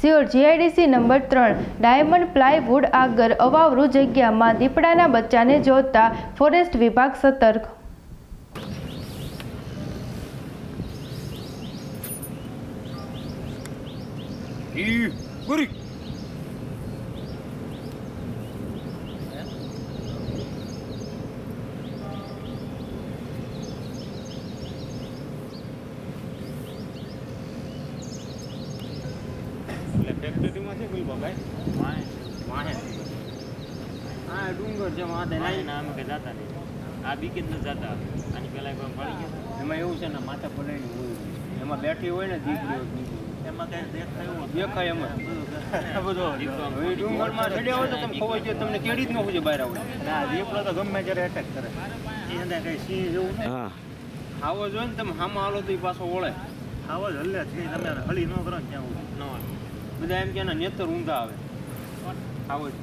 સિયોર GIDC number ત્રણ diamond plywood આગળ અવાવરૂ જગ્યામાં દીપડાના બચ્ચાને જોતા ફોરેસ્ટ વિભાગ સતર્ક. ઈ ગુરી એટલે ફેક્ટરીમાં છે ગુલબાભાઈ વાહે. વાહે. હા ડુંગર છે માથે નહીં ના અમે કઈ જતા નહીં. આ બીકે જ ન જતા. આની પેલા એકવાર પડી ગયા. એમાં એવું છે ને માથે પલાયને હોય. એમાં બેઠી હોય ને દીકરીઓ એમાં કઈ દેખાયું દેખાય એમાં આ બધો દીપડો આમ હવે ડુંગરમાં ચડ્યા હોય તો તમે ખબર છે તમને કેડી જ ન હોય બહાર આવે. ના દીપડો તો ગમે ત્યારે એટેક કરે. એ અંદર કઈ સિંહ જેવું હા. આવો જોઈએ ને તમે હામાં હાલો તો એ પાછો વળે. આવો જ હલ્લે છે તમે હળી ન કરો ને ત્યાં ન હોય બધા એમ કે એના નેતર ઊંધા આવે. આવો જ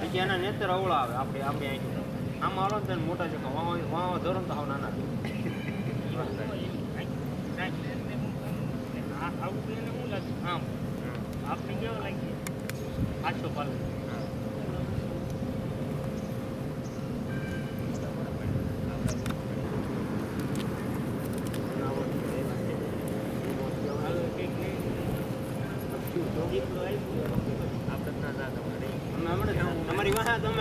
પછી એના નેતર અવળા આવે આપણે આપણે અહીં આમ હાલો ને મોટા છે વાવા વાવા ધરો ને તો આવ નાના આવું આમ. આપણે કેવો લાગીએ? આછો પાલ આપણે ના ના તમારે અમે હમણાં તમારી વાહ તમે